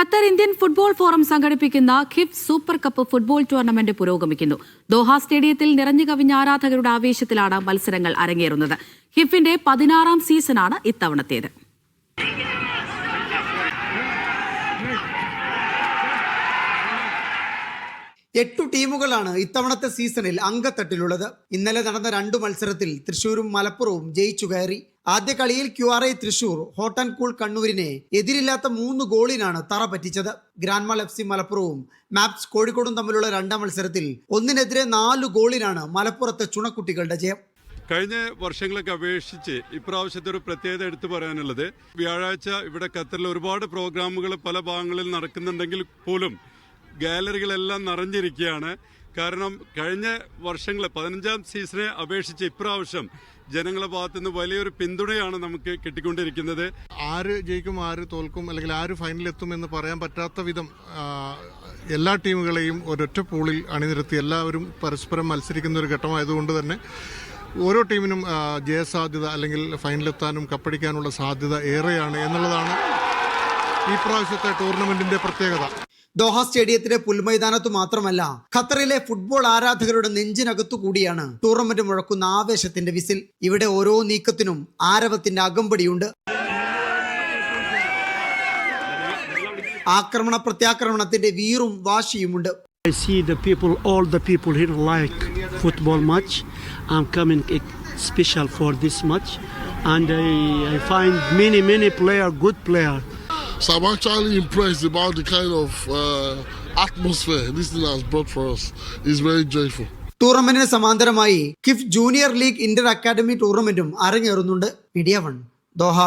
Qatar Indian football forum സംഘടിപ്പിക്കുന്ന ഖിഫ് super cup football tournament പുരോഗമിക്കുന്നു. ദോഹ സ്റ്റേഡിയത്തിൽ നിറഞ്ഞു കവിഞ്ഞ ആരാധകരുടെ ആവേശത്തിലാണ് മത്സരങ്ങൾ അരങ്ങേറുന്നത്. ഖിഫിന്റെ പതിനാറാം സീസണാണ് ഇത്തവണത്തേത്. എട്ടു ടീമുകളാണ് ഇത്തവണത്തെ സീസണിൽ അങ്കത്തട്ടിലുള്ളത് ഇന്നലെ നടന്ന രണ്ടു മത്സരത്തിൽ തൃശൂരും മലപ്പുറവും ജയിച്ചു കയറി. ആദ്യ കളിയിൽ Q R I Thrissur hot and cool കണ്ണൂരിനെ എതിരില്ലാത്ത മൂന്ന് ഗോളിനാണ് തറ പറ്റിച്ചത്. ഗ്രാൻഡ്മാൾ എഫ് സി മലപ്പുറവും മാപ്സ് കോഴിക്കോടും തമ്മിലുള്ള രണ്ടാം മത്സരത്തിൽ ഒന്നിനെതിരെ നാല് ഗോളിനാണ് മലപ്പുറത്തെ ചുണക്കുട്ടികളുടെ ജയം. കഴിഞ്ഞ വർഷങ്ങളൊക്കെ അപേക്ഷിച്ച് ഇപ്രാവശ്യത്തെ ഒരു പ്രത്യേകത എടുത്തു പറയാനുള്ളത് വ്യാഴാഴ്ച ഇവിടെ ഖത്തറിൽ ഒരുപാട് പ്രോഗ്രാമുകൾ പല ഭാഗങ്ങളിൽ നടക്കുന്നുണ്ടെങ്കിൽ പോലും ഗാലറികളെല്ലാം നിറഞ്ഞിരിക്കുകയാണ്. കാരണം കഴിഞ്ഞ വർഷങ്ങളെ പതിനഞ്ചാം സീസണെ അപേക്ഷിച്ച് ഇപ്രാവശ്യം ജനങ്ങളുടെ ഭാഗത്തുനിന്ന് വലിയൊരു പിന്തുണയാണ് നമുക്ക് കിട്ടിക്കൊണ്ടിരിക്കുന്നത്. ആര് ജയിക്കും ആര് തോൽക്കും അല്ലെങ്കിൽ ആര് ഫൈനലെത്തും എന്ന് പറയാൻ പറ്റാത്ത വിധം എല്ലാ ടീമുകളെയും ഒരൊറ്റ പൂളിൽ അണിനിരത്തി എല്ലാവരും പരസ്പരം മത്സരിക്കുന്ന ഒരു ഘട്ടമായതുകൊണ്ട് തന്നെ ഓരോ ടീമിനും ജയസാധ്യത അല്ലെങ്കിൽ ഫൈനലെത്താനും കപ്പടിക്കാനുള്ള സാധ്യത ഏറെയാണ് എന്നുള്ളതാണ് ഈ പ്രാവശ്യത്തെ ടൂർണമെന്റിന്റെ പ്രത്യേകത. ദോഹ സ്റ്റേഡിയത്തിലെ പുൽമൈതാനത്തു മാത്രമല്ല ഖത്തറിലെ ഫുട്ബോൾ ആരാധകരുടെ നെഞ്ചിനകത്തു കൂടിയാണ് ടൂർണമെന്റ് മുഴക്കുന്ന ആവേശത്തിന്റെ വിസിൽ ഇവിടെ ഓരോ നീക്കത്തിനും ആരവത്തിന്റെ അകമ്പടിയുണ്ട് ആക്രമണ പ്രത്യാക്രമണത്തിന്റെ വീറും വാശിയുമുണ്ട് I see the people, all the people here like football match. I'm coming special for this match, and I, I find many, many player, good player. So I'm actually impressed about the kind of uh, atmosphere this thing has brought for us. It's very joyful. ടൂർണമെന്റിന് സമാന്തരമായി QIFF junior league inter academy ടൂർണമെന്റും അരങ്ങേറുന്നുണ്ട് media one Doha